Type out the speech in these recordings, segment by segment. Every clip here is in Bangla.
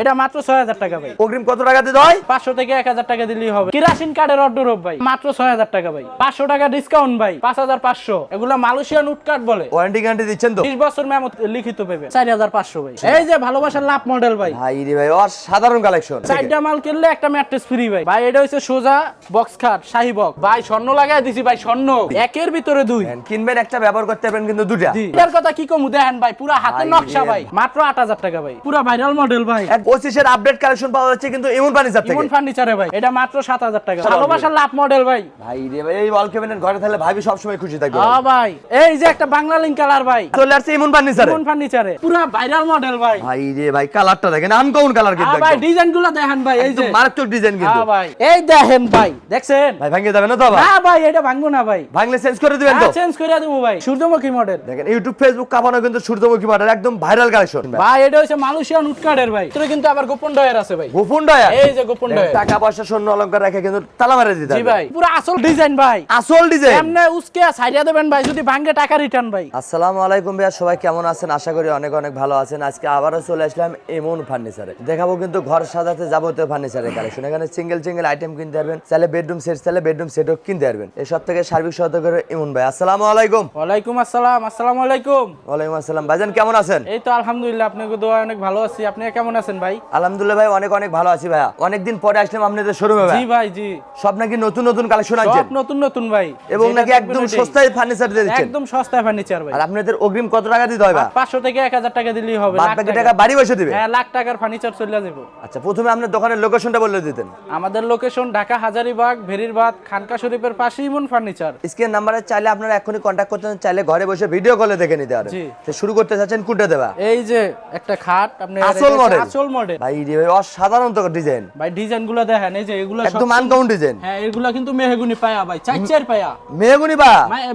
এটা মাত্র ছয় হাজার টাকা ভাই। অগ্রিম কত টাকা দিতে হয়? পাঁচশো থেকে এক হাজার টাকা দিলেই হবে। কিরাসিন কার্ডের অর্ডার ভাই মাত্র ছয় হাজার টাকা ভাই। পাঁচশো টাকা ডিসকাউন্ট ভাই পাঁচ হাজার পাঁচশো। এগুলা মালয়েশিয়ান উড কার্ড বলে। ওয়ারেন্টি গ্যারান্টি দিচ্ছেন তো? বিশ বছর মেমো লিখিত পেবে। চার হাজার পাঁচশো ভাই। এই যে ভালোবাসার লাভ মডেল ভাই। ভাই রে ভাই অসাধারণ কালেকশন চারটা মাল কিনলে একটা ম্যাট্রেস ফ্রি ভাই। ভাই এটা হচ্ছে সোজা বক্স খাট শাহি বক্স ভাই স্বর্ণ লাগাই দিছি ভাই স্বর্ণ। একের ভিতরে দুই। কিনবেন একটা ব্যবহার করতে পারবেন কিন্তু দুটা জি এটার কথা কি কমু? দেখেন ভাই পুরা হাতের নকশা ভাই। মাত্র আট হাজার টাকা ভাই। পুরা ভাইরাল মডেল ভাই। পঁচিশের আপডেট কালেকশন পাওয়া যাচ্ছে কিন্তু এমন ফার্নিচার থেকে। ইমন ফার্নিচারে ভাই এটা মাত্র সাত হাজার টাকা। ভালোবাসার লাভ মডেল ভাই। ভাই রে ভাই এই ওয়াল ক্যাবিনেট ঘরে থাকলে ভাবি সবসময় খুশি থাকবে আ ভাই। এই যে একটা বাংলা লিঙ্ক কালার ভাই। চলে আসছে এমন ফার্নিচার ইমন ফার্নিচারে পুরা ভাইরাল মডেল ভাই। ভাই রে ভাই কালারটা দেখেন আনকমন কালার কিন্তু ভাই ডিজাইনগুলো দেখেন ভাই এই যে। মারাত্মক ডিজাইন কিন্তু। আ ভাই এই দেখেন ভাই দেখছেন? ভাই ভাঙিয়ে যাবে না তো আবার? না ভাই এটা ভাঙবো না ভাই। ভাঙলে চেঞ্জ করে দিবেন তো? চেঞ্জ করে দেবো ভাই সূর্যমুখী মডেল দেখেন ইউটিউব ফেসবুক কাপানো কিন্তু সূর্যমুখী মডেল একদম ভাইরাল কালেকশন ভাই এটা হচ্ছে মালয়েশিয়ান উটকার্ডের ভাই। কিন্তু আবার গোপন ডয়ের আছে ভাই। গোপন ডয়া এই যে গোপন ডয়ের টাকা পয়সা স্বর্ণ অলংকার রেখে কিন্তু তালা মারে দিতে জি ভাই পুরো আসল ডিজাইন ভাই। আসল ডিজাইন? এমনে উসকে সাইডা দেবেন ভাই যদি ভাঙে টাকা রিটার্ন ভাই। আসসালামু আলাইকুম ভাইয়া সবাই কেমন আছেন? আশা করি অনেক অনেক ভালো আছেন। আজকে আবারও চলে আসলাম এমন ফার্নিচারে দেখাবো কিন্তু ঘর সাজাতে যাবতীয় ফার্নিচারের কালেকশন এখানে সিঙ্গেল সিঙ্গেল আইটেম কিনতে পারবেন। চাইলে বেডরুম সেট চাইলে বেডরুম সেটও কিনতে পারবেন। এসব থেকে সার্বিক সহায়তা করে ইমন ভাই। আসসালামু আলাইকুম। ওয়ালাইকুম আসসালাম আসসালামু আলাইকুম। ওয়ালাইকুম আসসালাম। ভাইজান কেমন আছেন? এই তো আলহামদুলিল্লাহ আপনাকে দোয়া অনেক ভালো আছি। আপনি কেমন আছেন ভাই? আলহামদুলিল্লাহ ভাই অনেক অনেক ভালো আছি ভাইয়া। অনেকদিন পরে আসলাম আপনাদের শোরুমে ভাই জি ভাই জি। সব নাকি নতুন নতুন কালেকশন আনছেন? সব নতুন নতুন ভাই। এবং নাকি একদম সস্তায় ফার্নিচার দিচ্ছেন? একদম সস্তায় ফার্নিচার ভাই। আর আপনাদের অগ্রিম কত টাকা দিতে হয় ভাই? পাঁচশো থেকে এক হাজার টাকা দিলেই হবে লাখ টাকা। টাকা বাড়ি বসে দিবে? হ্যাঁ লাখ টাকার ফার্নিচার চলে যাব। আচ্ছা প্রথমে আপনার দোকানের লোকেশনটা বলে দিতেন। আমাদের লোকেশন ঢাকা হাজারিবাগ ভেরিরবাদ খানকা শরীফের পাশে ইমন ফার্নিচার স্ক্রিন নাম্বারে চাইলে আপনারা এখনই কন্ট্যাক্ট করতে চাইলে ঘরে বসে ভিডিও কলে দেখে নিতে পারেন। জি। তো শুরু করতে চাচ্ছেন কোনটা দেবা এই যে একটা খাট আপনি আসল model? আসল মডেল ভাই ভাই অসাধারণ তো ডিজাইন ভাই ডিজাইনগুলো দেখেন এই যে এগুলো একদম আনকাউন্ট ডিজাইন হ্যাঁ এগুলো কিন্তু মেহগুনি পায়া ভাই চার চার পায়া। মেহগুনি বা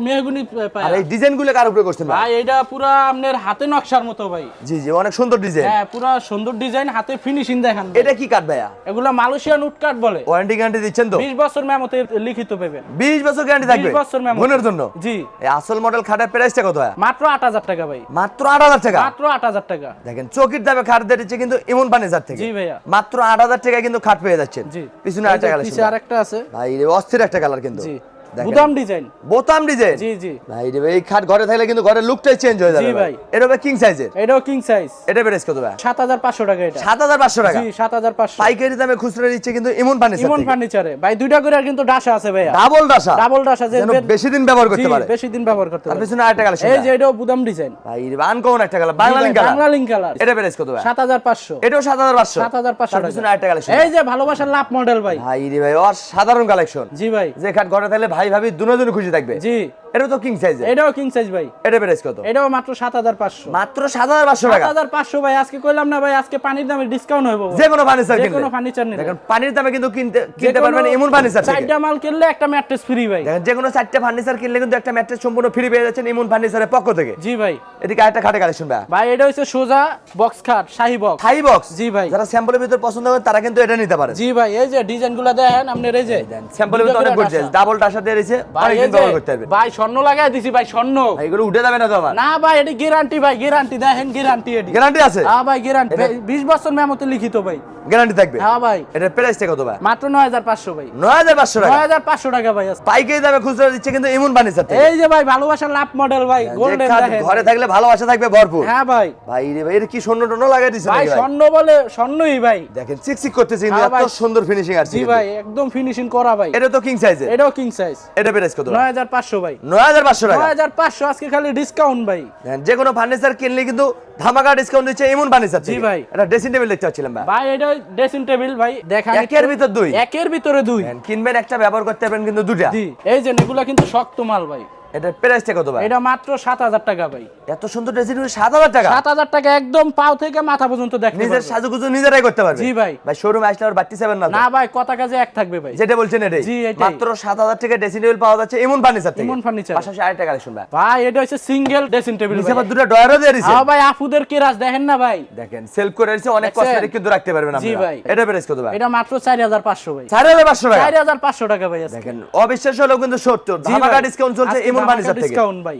মেহগুনি পায়া। আর এই ডিজাইনগুলো কার উপরে করছেন ভাই? এটা পুরা আপনার হাতে নকশার মতো ভাই। জি জি অনেক সুন্দর ডিজাইন হ্যাঁ পুরা সুন্দর ডিজাইন হাতে ফিনিশিং দেখেন এটা কি কাট ভাইয়া? এগুলা মালয়েশিয়ান উড কাট বলে। ওয়ারেন্টি গ্যারান্টি দিচ্ছেন তো? বিশ বছর মেমোতে লিখিত পাবেন। 20 বছর গ্যারান্টি থাকবে? 20 বছর মেমো বোনের জন্য? জি। এই আসল মডেল খাটের প্রাইসটা কত মাত্র আট হাজার টাকা ভাই। মাত্র 8000 টাকা? মাত্র আট হাজার টাকা। দেখেন চকির দামে খাট দিচ্ছে কিন্তু ইমন ফার্নিচার থেকে? জি ভাইয়া। মাত্র 8000 টাকায় কিন্তু খাট পেয়ে যাচ্ছেন। জি। পিছনে আট আরেকটা আরেকটা আছে। ভাই অস্থির একটা কালার কিন্তু। জি। দেখেন। ডিজাইন। বোতাম ডিজাইন? জি জি। ভাই রে ভাই, এই খাট ঘরে থাকলে কিন্তু ঘরের লুকটাই চেঞ্জ হয়ে যাবে ভাই। ভাই। এটা হবে কিং সাইজের এটাও কিং সাইজ এটা প্রাইস কত ভাই? সাত হাজার পাঁচশো টাকা এটা। 7500 টাকা। জি সাত হাজার পাঁচশো। পাইকারি দামে খুচরা কিন্তু ইমন ফার্নিচার ইমন ফার্নিচারে ভাই দুইটা করে কিন্তু ডাসা আছে ভাইয়া। ডাবল ডাসা। ডাবল ডাসা যে বেশি দিন ব্যবহার করতে জি, পারে। বেশি দিন ব্যবহার করতে পারে। পিছনে আরেকটা কালেকশন এই যে এটাও বুদাম ডিজাইন। ভাই রে আনকমন একটা colour Bangla colour Bangla colour এটা প্রাইস কত ভাই? সাত হাজার পাঁচশো। এটাও 7500 সাত হাজার পাঁচশো পিছনে আরেকটা কালেকশন এই যে ভালোবাসার লাভ মডেল ভাই। ভাই রে ভাই অসাধারণ কালেকশন জি ভাই। যে খাট ঘরে থাকলে ভাই ভাবি দুজনে খুশি থাকবে। জি। এটা তো কিং সাইজের এটাও কিং সাইজ ভাই। এটা প্রাইস কত? এটাও মাত্র সাত হাজার পাঁচশো। মাত্র 7500 সাত টাকা? হাজার পাঁচশো ভাই আজকে কইলাম না ভাই আজকে পানির দামে ডিসকাউন্ট হইব যে কোনো ফার্নিচার যে কোনো ফার্নিচার নিলে। দেখেন পানির দামে কিন্তু কিনতে কিনতে পারবেন এমন ফার্নিচার চারটা মাল কিনলে একটা ম্যাট্রেস ফ্রি ভাই। দেখেন যে কোনো চারটে ফার্নিচার কিনলে কিন্তু একটা ম্যাট্রেস সম্পূর্ণ ফ্রি পেয়ে যাচ্ছেন ইমন ফার্নিচারের পক্ষ থেকে। জি ভাই। এদিকে আরেকটা খাটে কালেকশন ভাই ভাই এটা হচ্ছে সোজা বক্স খাট শাহি বক্স হাই বক্স জি ভাই। যারা স্যাম্পলের ভিতর পছন্দ করে তারা কিন্তু এটা নিতে পারে জি ভাই এই যে ডিজাইনগুলা দেখেন আপনার এই যে স্যাম্পলের ভিতর অনেক গর্জিয়াস ডাবল টাসা দিয়ে রয়েছে ভাই করতে পারবেন। ভাই স্বর্ণ লাগাই দিছি ভাই স্বর্ণ। এগুলো উঠে যাবে না তো না ভাই এটা গ্যারান্টি ভাই গ্যারান্টি দেখেন গ্যারান্টি এটি। গ্যারান্টি আছে? হ্যাঁ ভাই গ্যারান্টি 20 বছর মেমোতে লিখিত ভাই। গ্যারান্টি থাকবে? হ্যাঁ ভাই। এটার প্রাইসটা কত ভাই? মাত্র 9500 ভাই। নয় হাজার পাঁচশো টাকা? 9500 টাকা ভাই। পাইকারি দামে খুচরা দিচ্ছে কিন্তু ইমন ফার্নিচার থেকে। এই যে ভাই ভালোবাসার লাভ মডেল ভাই গোল্ডেন দেখেন। ঘরে থাকলে ভালোবাসা থাকবে ভরপুর। হ্যাঁ ভাই। ভাই রে ভাই এটা কি স্বর্ণ টন্য লাগাই দিচ্ছে ভাই? স্বর্ণ বলে স্বর্ণই ভাই। দেখেন চিকচিক করতেছে কিন্তু হ্যাঁ এত। সুন্দর ফিনিশিং আছে জি ভাই একদম ফিনিশিং করা ভাই। এটা তো কিং সাইজের এটাও কিং সাইজ এটা প্রাইস কত 9500 ভাই। নয় হাজার পাঁচশো টাকা। 9500 আজকে খালি ডিসকাউন্ট ভাই। যে কোনো ফার্নিচার কিনলে কিন্তু ধামাকা ডিসকাউন্ট দিচ্ছে এমন ফার্নিচার জি ভাই। এটা ড্রেসিং টেবিল দেখতে পাচ্ছিলাম ভাই। ভাই এটা ড্রেসিং টেবিল ভাই দেখা একের ভিতর দুই। একের ভিতরে দুই। কিনবেন একটা ব্যবহার করতে পারবেন কিন্তু দুটা জি এই যে এগুলা কিন্তু শক্ত মাল ভাই। এটা প্রাইসটা কত ভাই? এটা মাত্র সাত হাজার টাকা ভাই। এত সুন্দর ড্রেসিং সাত হাজার টাকা? সাত হাজার টাকা একদম পাও থেকে মাথা পর্যন্ত দেখতে নিজের। সাজুগুজু নিজেরাই করতে পারবে? জি ভাই। ভাই শোরুমে আসলে আর বাড়তি সেভেন না না ভাই কথা কাজে এক থাকবে ভাই। যেটা বলছেন এটাই। জি, এটাই। মাত্র সাত হাজার টাকা ড্রেসিং টেবিল পাওয়া যাচ্ছে এমন ফার্নিচার থেকে। ইমন ফার্নিচার পাশাপাশি আরেকটা কালেকশন ভাই। ভাই এটা হচ্ছে সিঙ্গেল ড্রেসিং টেবিল নিচে আবার দুটো ডয়ারও দিয়ে দিছে। হ্যাঁ ভাই আফুদের কেরাস দেখেন না ভাই? দেখেন সেলফ করে দিছে অনেক? কসমেটিক কিন্তু রাখতে পারবেন জি ভাই। এটা প্রাইস কত ভাই? এটা মাত্র চার হাজার পাঁচশো ভাই। চার হাজার পাঁচশো টাকা? চার হাজার পাঁচশো টাকা ভাই দেখেন অবিশ্বাস হলেও কিন্তু সত্য। ধামাকা। ডিসকাউন্ট চলছে এমন ফার্নিচার থেকে।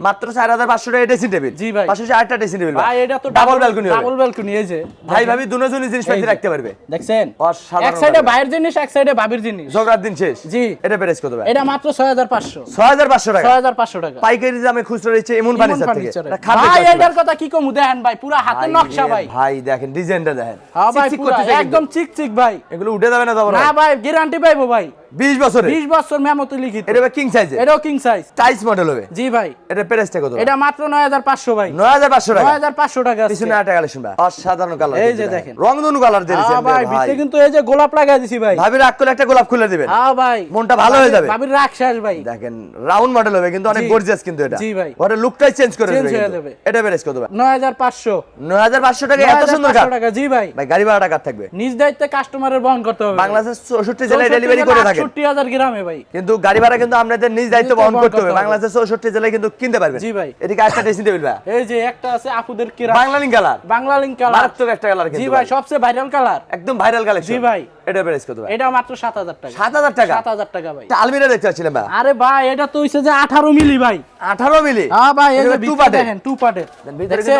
মাত্র 4500 টাকা ড্রেসিং টেবিল জি ভাই। ড্রেসিং টেবিল ভাই। এটা তো ডাবল ব্যালকনি ডাবল ব্যালকনি এই যে। ভাই ভাবি দুজনই জিনিসপাতি এই যে। রাখতে পারবে? দেখছেন? অসাধারণ এক সাইডে ভাইয়ের জিনিস এক সাইডে ভাবির জিনিস। ঝগড়ার দিন শেষ। জি। এটা প্রাইস কত ভাই? এটা মাত্র ছয় হাজার পাঁচশো। 6500 টাকা। ছয় হাজার পাঁচশো টাকা। পাইকারি দামে খুচরা রয়েছে ফার্নিচার থেকে। খাদ্য ভাই এটার কথা কি কমু? দেখেন ভাই পুরা হাতের নকশা ভাই। ভাই দেখেন ডিজাইনটা দেখেন। হ্যাঁ ভাই। একদম চিক চিক ভাই। এগুলো উঠে যাবে না তো না ভাই গ্যারান্টি পাইবো ভাই। 20 বছরে 20 বছর মেমোতে লিখিত। এটা কিং সাইজ এটাও কিং সাইজ টাইস মডেল হবে? জি ভাই। এটা প্রাইসটা কত? এটা মাত্র 9500 ভাই। 9500 টাকা? 9500 টাকা পিছনে আটা কালেকশন ভাই অসাধারণ কালার এই যে দেখেন। রংধনু কালার দিয়েছেন ভাই ভিতরে কিন্তু এই যে গোলাপ লাগাই দিছি ভাই। ভাবি রাখ করে একটা গোলাপ খুলে দিবেন। হ্যাঁ ভাই। মনটা ভালো হয়ে যাবে। ভাবি রাখ শেষ ভাই। দেখেন রাউন্ড মডেল হবে কিন্তু অনেক গর্জিয়াস কিন্তু এটা। জি ভাই। ওটা লুকটাই চেঞ্জ করে দেবে এটা প্রাইস কত ভাই? 9500 9500 টাকা এত সুন্দর টাকা জি ভাই। ভাই গাড়ি ভাড়া টাকা থাকবে? নিজ দায়িত্বে কাস্টমারের বহন করতে হবে। বাংলাদেশের 64 জেলায় ডেলিভারি করে থাকে। 64000 গ্রামে ভাই। কিন্তু গাড়ি ভাড়া কিন্তু নিজ দায়িত্ব বহন করতে হবে। বাংলাদেশে 64 জেলায় কিন্তু কিনতে জি ভাই। ভাই। এই যে একটা আছে কিরা বাংলালিং কালার। বাংলালিং কালার। মারাত্মক একটা কালার জি ভাই সবচেয়ে ভাইরাল কালার। একদম ভাইরাল জি ভাই। এটা প্রাইস কত ভাই? এটা মাত্র 7000 টাকা। 7000 টাকা? 7000 টাকা ভাই। আলমিরা দেখতে ভাই। আরে ভাই এটা তো হইছে যে 18 মিলি ভাই। 18 মিলি? হ্যাঁ ভাই এই যে টু দেখেন টু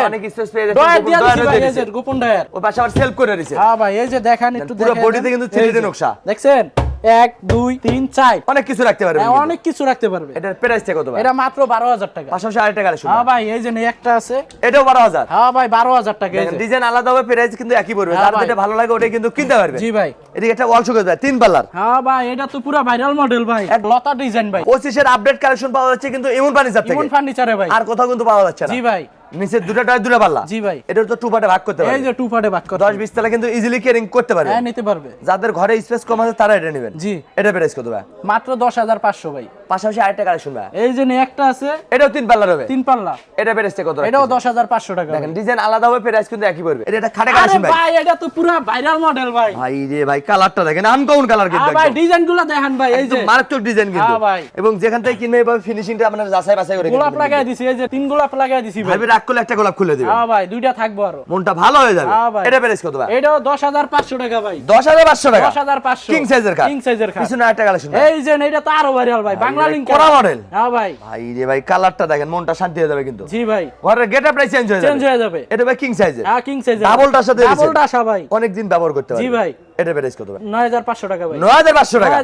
অনেক স্পেস পেয়ে যাচ্ছে গোপন ডায়ার ও পাশে আবার সেলফ করে হ্যাঁ ভাই এই যে দেখেন একটু পুরো বডিতে কিন্তু ছেলেদের নকশা। দেখছেন? এক দুই তিন চার। অনেক কিছু রাখতে পারবেন হ্যাঁ, অনেক কিছু রাখতে পারবে। এটার প্রাইসটা কত ভাই? এটা মাত্র বারো হাজার টাকা। পাশাপাশি আরেকটা কালেকশন হ্যাঁ ভাই এই যে একটা আছে। এটাও 12000 হ্যাঁ ভাই বারো হাজার টাকা ডিজাইন আলাদা হবে প্রাইস কিন্তু একই পড়বে। হ্যাঁ যার যেটা ভালো লাগে ওটাই কিন্তু কিনতে পারবে। জি ভাই। এদিকে একটা ওয়াল শোকেস ভাই তিন পাল্লার। হ্যাঁ ভাই এটা তো পুরো ভাইরাল মডেল ভাই। এক লতা ডিজাইন ভাই। পঁচিশের আপডেট কালেকশন পাওয়া যাচ্ছে কিন্তু ইমন ফার্নিচার থেকে। ইমন ফার্নিচারে ভাই। আর কোথাও কিন্তু পাওয়া যাচ্ছে না। জি ভাই। নিচে দুটো টায়ার দুটো পাল্লা। জি ভাই। এটা তো টু পার্টে ভাগ করতে এই যে টু পার্টে ভাগ করতে দশ বিশ তলা কিন্তু ইজিলি কেয়ারিং করতে পারবে। হ্যাঁ নিতে পারবে। যাদের ঘরে স্পেস কম আছে তারা এটা নেবেন। জি। এটা প্রাইস কত ভাই? মাত্র দশ হাজার পাঁচশো ভাই। পাশাপাশি আরেকটা কালেকশন ভাই। এই যে একটা আছে এটাও তিন পাল্লার হবে। তিন পাল্লা। এটা প্রাইসটা কত এটাও দশ হাজার পাঁচশো টাকা দেখেন ডিজাইন আলাদা হবে প্রাইস কিন্তু একই পড়বে। এটা খাটে কালেকশন ভাই। ভাই এটা তো পুরো ভাইরাল মডেল ভাই। ভাই রে ভাই কালারটা দেখেন আনকমন কালার কিন্তু ভাই একদম। ডিজাইনগুলো দেখেন ভাই এই যে। মারাত্মক ডিজাইন কিন্তু। হ্যাঁ ভাই। এবং যেখান থেকে কিনবে এভাবে ফিনিশিংটা আপনারা যাচাই বাছাই করে গোলাপ লাগাই দিছি এই যে তিন গোলাপ লাগাই দিছি ভাই। ভাবি রাগ করলে একটা গোলাপ খুলে দিবেন। হ্যাঁ ভাই দুইটা থাকব আরও। মনটা ভালো হয়ে যাবে। হ্যাঁ এটা প্রাইস কত ভাই? এটাও দশ হাজার পাঁচশো টাকা ভাই। দশ হাজার পাঁচশো টাকা? দশ হাজার পাঁচশো। কিং সাইজের খাট কিং সাইজের খাট পিছনে একটা কালেকশন এই যে এটা তো আরও ভাইরাল ভাই। বাংলা লিঙ্ক কড়া হ্যাঁ ভাই। ভাই রে ভাই কালারটা দেখেন মনটা শান্তি হয়ে যাবে কিন্তু। জি ভাই। ঘরের গেট আপটাই চেঞ্জ হয়ে চেঞ্জ যাবে। হয়ে যাবে। এটা ভাই কিং সাইজের হ্যাঁ কিং সাইজের ডাবলটার সাথে ডাবলটা আসা ভাই। অনেক দিন ব্যবহার করতে পারবে জি ভাই। এটা প্রাইস কত ভাই? টাকা ভাই। টাকা?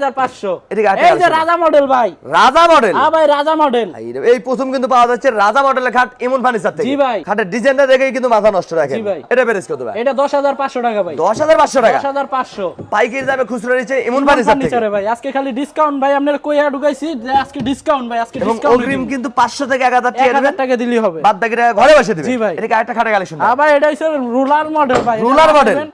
এই যে রাজা মডেল ভাই। রাজা মডেল হ্যাঁ ভাই রাজা মডেল এই প্রথম কিন্তু পাওয়া যাচ্ছে রাজা মডেলের খাট এমন ফার্নিচার থেকে। জি ভাই। খাটের ডিজাইনটা দেখেই কিন্তু মাথা নষ্ট জি ভাই। এটা প্রাইস কত ভাই? এটা দশ হাজার পাঁচশো টাকা ভাই। দশ হাজার পাঁচশো টাকা? দশ হাজার পাঁচশো। পাইকারি দামে খুচরো নিচ্ছে এমন ফার্নিচার থেকে। ভাই। আজকে খালি ডিসকাউন্ট ভাই আপনার কইয়া ঢুকাইছি যে আজকে ডিসকাউন্ট ভাই আজকে ডিসকাউন্ট অগ্রিম কিন্তু পাঁচশো থেকে এক হাজার এক টাকা হাজার দেবেন টাকা দিলেই হবে। বাদ বাকি টাকা ঘরে বসে দিবেন জি ভাই। আরেকটা খাটে কালেকশন হ্যাঁ ভাই এটা হচ্ছে রুলার মডেল ভাই।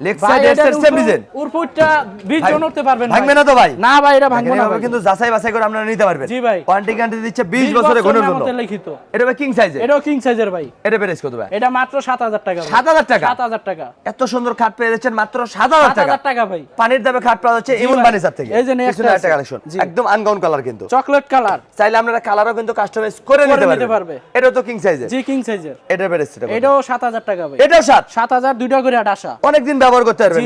Leg side, head side, same উরপুটটা 20 জন উঠতে পারবেন ভাঙবে না তো ভাই। না ভাই এটা ভাঙবে না কিন্তু যাচাই বাছাই করে আপনারা নিতে পারবেন। জি ভাই। ওয়ারেন্টি গ্যারান্টি দিচ্ছে 20 20 বছরের জন্য লিখিত। এটা ভাই কিং সাইজে এটাও কিং সাইজের ভাই। এটা প্রাইস কত ভাই? এটা মাত্র 7000 টাকা 7000 টাকা? 7000 টাকা। এত সুন্দর খাট পেয়ে যাচ্ছেন মাত্র 7000 টাকা 7000 টাকা। ভাই। পানির দামে খাট পাওয়া যাচ্ছে এমন থেকে। এই যে একটা কালেকশন। একদম আনগাউন কালার কিন্তু। Chocolate colour. চাইলে আপনারা কালারও কিন্তু কাস্টমাইজ করে নিতে পারবে। এটা তো কিং সাইজে জি কিং সাইজের এটা প্রাইস এটাও 7000 টাকা ভাই। এটাও সাত? 7000 দুইটা করে আট আসা। অনেক দিন ব্যবহার করতে পারবেন।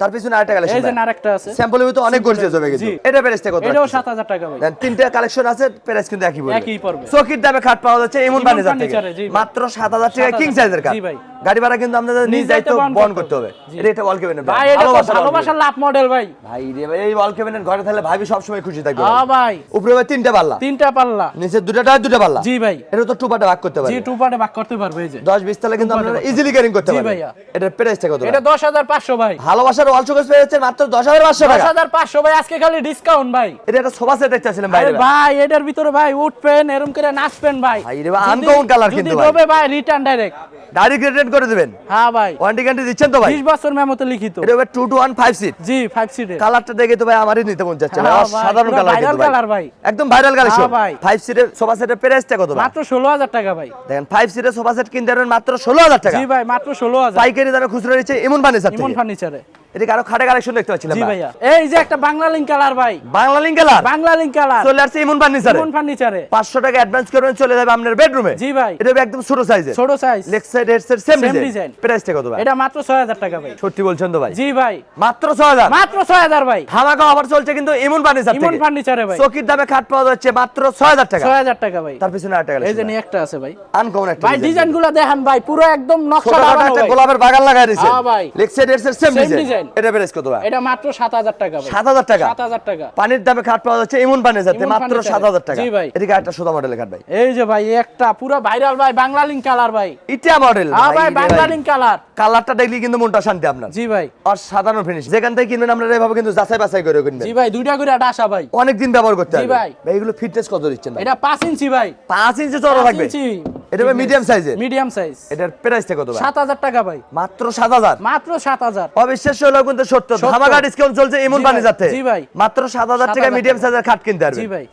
তার পিছনে আরেকটা এই যে আরেকটা আছে। স্যাম্পলের ভিতরে অনেক গর্জিয়াস হবে কিন্তু এটা প্রাইসটা কত এটাও 7000 টাকা ভাই। তিনটা কালেকশন আছে প্রাইস কিন্তু একই পড়বে। একই পড়বে। চকির দামে খাট পাওয়া যাচ্ছে এমন ইমন ফার্নিচার থেকে। ফার্নিচারে, জি ভাই। মাত্র 7000 টাকা কিং সাইজের কাঠ জি ভাই। গাড়ি ভাড়া কিন্তু আপনাদের নিজ নিজ দায়িত্ব দায়িত্ব বহন বহন করতে হবে করতে হবে। জি। এটা ওয়াল কেবিনেট ভাই। এটা ভালোবাসার লাভ মডেল ভাই। ভাই রে ভাই এই ওয়াল কেবিনেট ঘরে থাকলে ভাবি সব সময় খুশি থাকবে হ্যাঁ ভাই। উপরে ভাই তিনটা পাল্লা। তিনটা পাল্লা। নিচে দুটো টায়ার দুটো পাল্লা। জি ভাই। এটা তো টু পার্টে ভাগ করতে জি পারবে। টু পার্টে ভাগ করতে পারবে এই যে। 10 20 তলা কিন্তু আপনারা ইজিলি ক্যারিং করতে জি ভাইয়া। এটার প্রাইসটা কত এটা 10500 ভাই। ভালোবাসার ওয়াল শোকেস পেয়ে যাচ্ছেন মাত্র 10500 টাকা। 10500 ভাই আজকে খালি ডিসকাউন্ট ভাই। এটা একটা সোফা সেট ভাই। ভাই। এটার ভিতরে ভাই উঠবেন এরকম করে নাচবেন ভাই। ভাই রে ভাই, যদি- uncommon colour যদি কিন্তু ভাই। ভাই রিটার্ন ডাইরেক্ট ডাইরেক্ট রেটেড করে দিবেন। হ্যাঁ ভাই। ওয়ারেন্টি গ্যারান্টি দিচ্ছেন তো ভাই? 20 বছর মেমোতে লিখিত। এটা হবে 2 টু 1 5 সিট জি 5 সিটের কালারটা দেখে তো ভাই আমারই নিতে মন যাচ্ছে হ্যাঁ সাধারণ কালার কিন্তু ভাই। একদম ভাইরাল কালেকশন হ্যাঁ ভাই। 5 সিটের সোফা সেটের প্রাইসটা কত মাত্র 16000 টাকা ভাই। দেখেন 5 সিটের সোফা সেট কিনতে পারবেন মাত্র 16000 টাকা। জি ভাই মাত্র 16000 পাইকারি দামে খুচরা নিচ্ছে এমন ফার্নিচার থেকে। ফার্নিচারে এটা আরও খাটে কালেকশন দেখতে পাচ্ছিলাম জি ভাইয়া। এই যে একটা বাংলা লিঙ্ক কালার ভাই। Banglalink colour Banglalink colour চলে আসছে ইমন ফার্নিচারে। কোন ফার্নিচারে। পাঁচশো টাকা অ্যাডভান্স করবেন চলে যাবে আপনার বেডরুমে জি ভাই। এটা একদম ছোট সাইজের ছোট size leg side head side same design প্রাইসটা কত ভাই? এটা মাত্র ছয় হাজার টাকা ভাই। সত্যি বলছেন তো ভাই। জি ভাই। মাত্র ছয় হাজার? মাত্র ছয় হাজার ভাই। ধামাকা অফার চলছে কিন্তু ইমন ফার্নিচার ইমন ফার্নিচারে ভাই। চকির দামে খাট পাওয়া যাচ্ছে মাত্র ছয় হাজার টাকা। ছয় হাজার টাকা ভাই। তার পিছনে আট টাকা এই যে একটা আছে ভাই। আনকমন একটা ভাই ডিজাইনগুলো দেখেন ভাই পুরো একদম নকশা লাগানো ভাই। গোলাপের বাগান লাগাই দিয়েছে হ্যাঁ ভাই। Leg side head side same design design। এটা প্রাইস কত ভাই? এটা মাত্র সাত হাজার টাকা ভাই। সাত হাজার টাকা? সাত হাজার টাকা। পানির দামে খাট পাওয়া যাচ্ছে ফার্নিচার থেকে ইমন মাত্র ফার্নিচারে। সাত হাজার টাকা। জি ভাই। এদিকে একটা সোদা মডেলের খাট ভাই। এই যে ভাই একটা পুরো ভাইরাল ভাই বাংলা লিঙ্ক কালার ভাই। ইটা মডেল হ্যাঁ ভাই বাংলা লিঙ্ক কালার কালারটা দেখলে কিন্তু মনটা শান্তি আপনার। জি ভাই। আর সাধারণ ফিনিশ যেখান থেকে কিনবেন আপনারা এভাবে কিন্তু যাচাই বাছাই করে কিনবেন। জি ভাই দুইটা করে একটা আসা ভাই। অনেক দিন ব্যবহার করতে জি ভাই। ভাই এগুলো ফিটনেস কত দিচ্ছেন ভাই? এটা পাঁচ ইঞ্চি ভাই। পাঁচ ইঞ্চি চড়া থাকবে। এটা মিডিয়াম সাইজের মিডিয়াম সাইজ এটার প্রাইসটা কত ভাই? সাত হাজার টাকা ভাই। মাত্র সাত হাজার। মাত্র সাত হাজার। অবিশ্বাস্য হলেও কিন্তু সত্য সত্য। ধামাকা ডিসকাউন্ট চলছে এমন যাচ্ছে। জি ভাই। মাত্র সাত হাজার টাকা। মিডিয়াম সাইজের খাট কিনতে পারবে জি ভাই।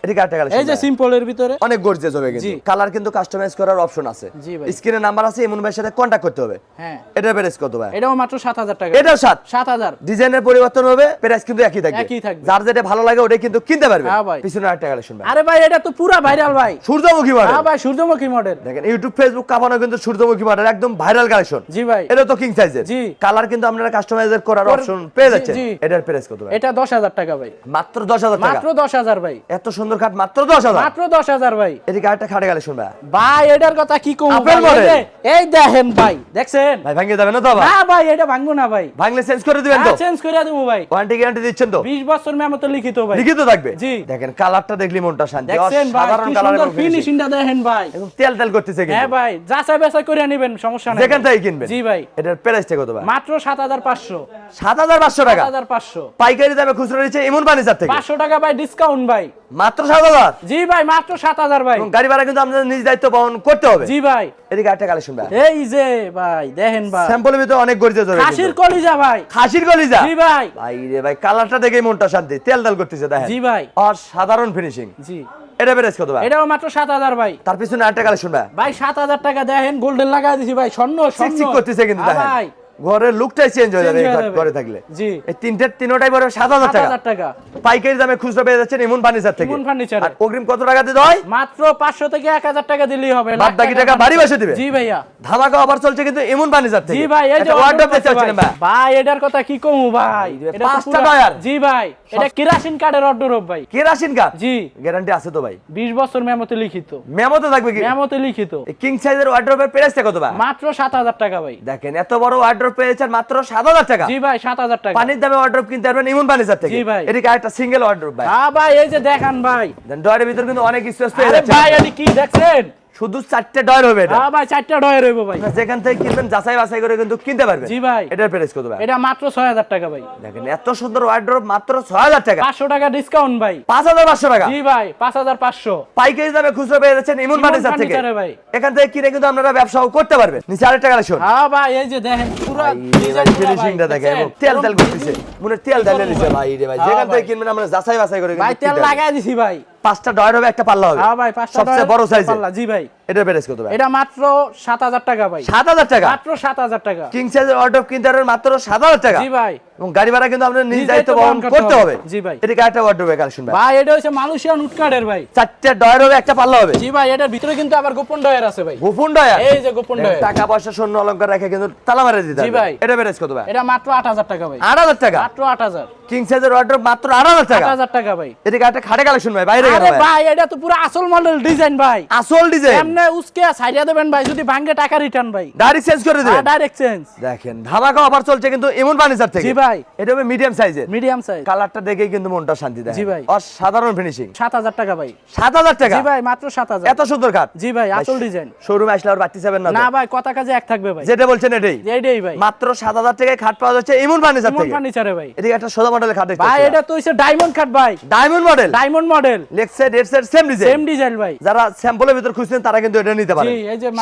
এই যে সিম্পলের ভিতরে। অনেক গর্জিয়াস হবে কিন্তু। কালার কিন্তু কাস্টমাইজ করার অপশন আছে। জি ভাই। স্ক্রিনে নাম্বার আছে এমন ভাইয়ের সাথে কন্ট্যাক্ট করতে হবে। হ্যাঁ। এটার প্রাইস কত ভাই? এটাও মাত্র সাত হাজার টাকা। এটাও সাত। সাত হাজার। ডিজাইনের পরিবর্তন হবে প্রাইস কিন্তু একই থাকবে। একই থাকবে। যার যেটা ভালো লাগে ওটাই কিন্তু কিনতে পারবে হ্যাঁ পিছনে একটা কালেকশন ভাই। আরে ভাই এটা তো পুরা ভাইরাল ভাই। সূর্যমুখী মডেল হ্যাঁ ভাই সূর্যমুখী মডেল দেখেন ইউটিউব ফেসবুক কাপানো কিন্তু সূর্যমুখী মডেল একদম ভাইরাল কালেকশন জি ভাই। এটা তো কিং সাইজের জি। কালার কিন্তু আপনারা কাস্টমাইজ করার কর- অপশন পেয়ে জি, এটার প্রাইস কত ভাই? এটা দশ হাজার টাকা ভাই। মাত্র দশ হাজার টাকা? মাত্র দশ হাজার ভাই। এত সুন্দর খাট মাত্র দশ হাজার? মাত্র দশ হাজার ভাই। এদিকে আরেকটা খাটে কালেকশন ভাই ভাই এটার কথা কি কম? Apple model। এই দেখেন ভাই দেখছেন? ভাই ভাঙিয়ে যাবে না তো আবার? না ভাই এটা ভাঙবো না ভাই। ভাঙলে চেঞ্জ করে দিবেন তো? চেঞ্জ করে দেবো ভাই। ওয়ারেন্টি গ্যারান্টি দিচ্ছেন তো? বিশ বছর মেমতে লিখিত ভাই। লিখিত থাকবে? জি। দেখেন কালারটা দেখলি মনটা শান্তি। দেখছেন ভাই কি সুন্দর ফিনিশিংটা দেখেন ভাই। একদম তেল তেল করতেছে হ্যাঁ ভাই যাচাই বাছাই করে নেবেন সমস্যা নাই। যেখান থেকে কিনবেন। জি ভাই। এটার প্রাইসটা কত ভাই? মাত্র সাত হাজার পাঁচশো। সাত হাজার পাঁচশো টাকা। হাজার পাঁচশো। পাইকারি দামে খুচরো নিচ্ছে এমন ফার্নিচার থেকে। পাঁচশো টাকা ভাই ডিসকাউন্ট ভাই। মাত্র সাত হাজার? জি ভাই মাত্র সাত হাজার ভাই। গাড়ি ভাড়া কিন্তু আপনাদের নিজ দায়িত্ব বহন করতে হবে। জি ভাই। এদিকে একটা কালেকশন ভাই। এই যে ভাই দেখেন ভাই। স্যাম্পলের ভিতরে অনেক গরিজা জড়ে খাসির কলিজা ভাই। খাসির কলিজা? জি ভাই। ভাই রে ভাই কালারটা দেখে মনটা শান্তি। তেল তেল করতেছে দেখেন। জি ভাই। আর সাধারণ ফিনিশিং জি। এটা প্রাইস কত ভাই? এটাও মাত্র সাত হাজার ভাই। তার পিছনে একটা কালেকশন ভাই। ভাই সাত হাজার টাকা দেখেন গোল্ডেন লাগাই দিছি ভাই স্বর্ণ স্বর্ণ। করতেছে কিন্তু দেখেন। ভাই। ঘরের লুকটাই চেঞ্জ হয়ে যাবে ঘর- থাকলে। জি। এই তিনটে তিনটাই পরে সাত হাজার টাকা। টাকা। পাইকারি দামে খুচরা পেয়ে যাচ্ছেন ইমন ফার্নিচার থেকে। ইমন ফার্নিচারে। আর অগ্রিম কত টাকা দিতে হয়? মাত্র পাঁচশো থেকে এক হাজার টাকা দিলেই হবে। বাদ বাকি টাকা বাড়ি বসে দিবে। জি ভাইয়া। ধামাকা অফার চলছে কিন্তু ইমন ফার্নিচার থেকে। জি ভাই এই যে ওয়ার্ডরোব দেখতে পাচ্ছেন ভাই। ভাই। এটার কথা কি কমু ভাই? এটা পাঁচটা টায়ার। জি ভাই এটা কেরাসিন কার্ডের অর্ডার ভাই। কেরাসিন কাপ জি। গ্যারান্টি আছে তো ভাই। বিশ বছর মেমতে লিখিত। মেমো তো থাকবে কি? মেমতে লিখিত। কিং সাইজের ওয়ার্ডরোবের প্রাইসটা কত ভাই? মাত্র সাত হাজার টাকা ভাই। দেখেন এত বড় ওয়ার্ডরোব পেয়েছেন মাত্র সাত হাজার টাকা। জি ভাই সাত হাজার টাকা। পানির দামে অর্ডার কিনতে পারবেন ইমন পানি থেকে। জি ভাই। এটি একটা সিঙ্গেল অর্ডার ভাই। হ্যাঁ ভাই এই যে দেখান ভাই। ডয়ের ভিতর কিন্তু অনেক স্পেস পেয়ে যাচ্ছে ভাই এটি কি দেখছেন? শুধু চারটে ডয়ের হবে এটা। হ্যাঁ ভাই চারটা ডয়ে রইব ভাই। যেখান থেকে কিনবেন যাচাই বাছাই করে কিন্তু কিনতে পারবেন। জি ভাই। এটার প্রাইস কত ভাই? এটা মাত্র ছয় হাজার টাকা ভাই। দেখেন এত সুন্দর ওয়ার্ডরোব মাত্র ছয় হাজার টাকা। পাঁচশো টাকা ডিসকাউন্ট ভাই। পাঁচ হাজার পাঁচশো টাকা। জি ভাই পাঁচ হাজার পাঁচশো। পাইকারি দামে খুচরো পেয়ে যাচ্ছেন ইমন ফার্নিচার থেকে। ভাই। এখান থেকে কিনে কিন্তু আপনারা ব্যবসাও করতে পারবেন। নিচে আরেকটা কালেকশন হ্যাঁ ভাই এই যে দেখেন পুরো ডিজাইন ফিনিশিংটা দেখেন এবং তেল তেল করতেছে মনে তেল ঢালে দিছে ভাই রে ভাই। যেখান থেকে। কিনবেন আমরা যাচাই বাছাই করে ভাই তেল। লাগাই দিছি ভাই। পাঁচটা ডয়ের হবে একটা পাল্লা হবে। হ্যাঁ ভাই পাঁচটা সবচেয়ে বড় সাইজ পাল্লা, জি ভাই। এটার প্রাইস কত ভাই? এটা মাত্র সাত হাজার টাকা ভাই। সাত হাজার টাকা? মাত্র সাত হাজার টাকা। কিং সাইজের অর্ডার কিনতে মাত্র সাত হাজার টাকা। জি ভাই। এবং গাড়ি ভাড়া কিন্তু আপনার নিজ দায়িত্ব বহন করতে হবে। জি ভাই। এদিকে একটা ওয়ার্ডরোবে কালেকশন ভাই? ভাই এটা হচ্ছে মালয়েশিয়ান উটকার্ডের ভাই। চারটে ডয়ের হবে একটা পাল্লা হবে। জি ভাই এটার ভিতরে কিন্তু আবার গোপন ডয়ার আছে ভাই। গোপন ডয়ার এই যে গোপন ডয়ার টাকা পয়সা স্বর্ণ অলংকার রেখে কিন্তু তালা মারে দিতে জি ভাই। এটা প্রাইস কত ভাই? এটা মাত্র আট হাজার টাকা ভাই। আট হাজার টাকা? মাত্র আট হাজার। কিং সাইজের অর্ডার মাত্র আট হাজার আট টাকা হাজার টাকা ভাই। এদিকে একটা খাটে কালেকশন ভাই? বাইরে আরে ভাই। এটা তো পুরো আসল মডেল ডিজাইন ভাই। আসল ডিজাইন এমনি উসকে সাইডা দেবেন ভাই যদি ভাঙ্গে টাকা রিটার্ন ভাই। ডাইরেক্ট চেঞ্জ করে দিবেন? ডাইরেক্ট চেঞ্জ দেখেন ধামাকা অফার চলছে কিন্তু এমন ফার্নিচার থেকে। জি ভাই। এটা হবে মিডিয়াম সাইজের মিডিয়াম সাইজ কালারটা দেখেই কিন্তু মনটা শান্তি দেয়। জি ভাই। অসাধারণ ফিনিশিং সাত হাজার টাকা ভাই। সাত হাজার টাকা? জি ভাই মাত্র সাত হাজার। এত সুন্দর খাট। জি ভাই আসল ডিজাইন শোরুমে আসলে আর বাড়তি যাবেন না না ভাই কথা কাজে এক থাকবে ভাই। যেটা বলছেন এটাই। ভাই। মাত্র সাত হাজার টাকায় খাট পাওয়া যাচ্ছে এমন ফার্নিচার ভাই। একটা সোজা মডেলের খাট ভাই এটা তো হইছে ডায়মন্ড কাট ভাই। Diamond model diamond model leg side head side same design same design ভাই। যারা স্যাম্পলের ভিতর খুঁজছেন তারা কিন্তু এটা নিতে পারে।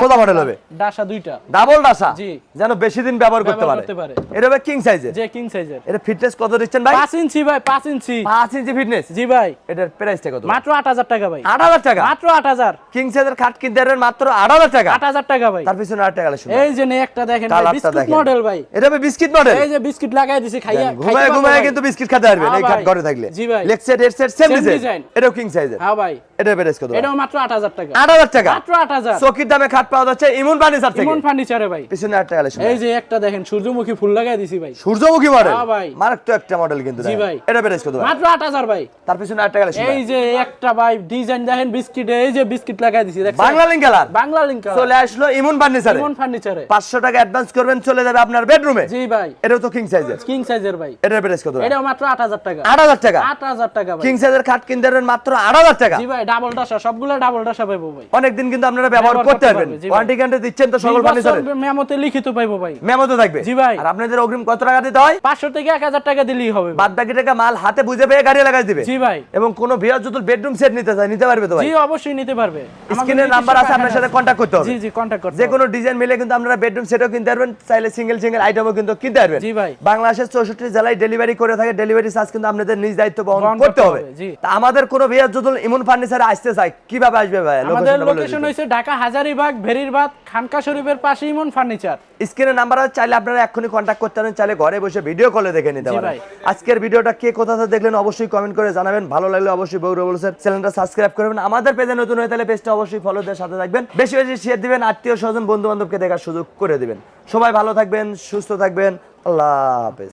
সোজা মডেল হবে। ডাসা দুইটা। ডাবল ডাসা? জি। যেন বেশি দিন ব্যবহার করতে পারে। এটা হবে কিং সাইজের যে কিং সাইজের এটা ফিটনেস কত দিচ্ছেন ভাই? পাঁচ ইঞ্চি ভাই পাঁচ ইঞ্চি। পাঁচ ইঞ্চি ফিটনেস জি ভাই। এটার প্রাইসটা কত মাত্র আট হাজার টাকা ভাই। আট হাজার টাকা? মাত্র আট হাজার। কিং সাইজের খাট কিনতে পারবেন মাত্র আট হাজার টাকা। আট হাজার টাকা ভাই। তার পিছনে আট টাকা শুনুন এই যে একটা দেখেন ভাই বিস্কুট মডেল ভাই। এটা হবে বিস্কিট মডেল এই যে বিস্কুট লাগাই দিছি খাইয়া ঘুমায় ঘুমায় কিন্তু। বিস্কিট খেতে পারবেন হ্যাঁ এই খাট ঘরে থাকলে। জি ভাই। Leg set head set same design এটাও কিং সাইজের হ্যাঁ ভাই। এটার প্রাইস কত এটাও মাত্র আট হাজার টাকা। আট হাজার টাকা। মাত্র আট হাজার। চকির দামে খাট পাওয়া যাচ্ছে ইমন ফার্নিচার থেকে। ইমন ফার্নিচারে ভাই। পিছনে আট টাকা এই যে একটা দেখেন সূর্যমুখী ফুল লাগাই দিছি ভাই। সূর্যমুখী মডেল হ্যাঁ ভাই। মারাত্মক একটা মডেল কিন্তু জি ভাই। এটা প্রাইস কত মাত্র আট হাজার ভাই। তার পিছনে আট টাকা এই যে একটা ভাই ডিজাইন দেখেন বিস্কিট এই যে বিস্কিট লাগাই দিছি দেখছেন? Banglalink colour Banglalink চলে আসলো ইমন ফার্নিচারে ইমন ফার্নিচারে পাঁচশো টাকা অ্যাডভান্স করবেন চলে যাবে আপনার বেডরুমে জি ভাই। এটাও তো কিং সাইজের কিং সাইজের ভাই। এটার প্রাইস কত? এটাও মাত্র আট হাজার টাকা। আট হাজার টাকা। আট হাজার টাকা ভাই। কিং সাইজের খাট কিনতে মাত্র আট হাজার টাকা। জি ভাই ডাবল ডাসা সবগুলো ডাবল ডাসা পাইবো ভাই। অনেকদিন কিন্তু আপনারা ব্যবহার করতে পারবেন। ওয়ারেন্টি গ্যারান্টি দিচ্ছেন তো সকল ফার্নিচারে মেমোতে লিখিত পাইবো ভাই। মেমো তো থাকবে। জি ভাই। আর আপনাদের অগ্রিম কত টাকা দিতে হয়? পাঁচশো থেকে এক হাজার টাকা দিলেই হবে বাদ বাকি টাকা মাল হাতে বুঝে পেয়ে গাড়ি লাগাই দিবে। জি ভাই। এবং কোনো ভিয়ার যদি বেডরুম সেট নিতে চায় নিতে পারবে তো ভাই? জি অবশ্যই নিতে পারবে। স্ক্রিনের নাম্বার আছে আপনার সাথে কন্ট্যাক্ট করতে হবে। জি জি কন্টাক্ট করতে যে কোনো ডিজাইন মিলে কিন্তু আপনারা বেডরুম সেটও কিনতে পারবেন চাইলে সিঙ্গেল সিঙ্গেল আইটেমও কিন্তু কিনতে পারবেন। জি ভাই। বাংলাদেশের চৌষট্টি জেলায় ডেলিভারি করে থাকে ডেলিভারি চার্জ কিন্তু আপনাদের নিজ দায়িত্ব বহন করতে হবে। তা আমাদের কোনো ভিয়ার যদি ইমন ফার্নিচারে আসতে চায় কীভাবে আসবে ভাই? আমাদের লোকেশন। হয়েছে ঢাকা হাজারিবাগ ভেরিরবাদ খানকা শরীফের পাশে ইমন ফার্নিচার। স্ক্রিনের নাম্বার আছে চাইলে আপনারা এক্ষুনি কন্ট্যাক্ট করতে পারেন চাইলে ঘরে বসে ভিডিও কলে দেখে নিতে পারেন। আজকের ভিডিওটা কে কোথা থেকে দেখলেন অবশ্যই কমেন্ট করে জানাবেন। ভালো লাগলে অবশ্যই বগুড়া বলছেন চ্যানেলটা সাবস্ক্রাইব করবেন। আমাদের পেজে নতুন হয়ে তাহলে পেজটা অবশ্যই ফলো দিয়ে সাথে থাকবেন। বেশি বেশি শেয়ার দিবেন আত্মীয় স্বজন বন্ধু বান্ধবকে দেখার সুযোগ করে দিবেন। সবাই ভালো থাকবেন সুস্থ থাকবেন। আল্লাহ হাফেজ।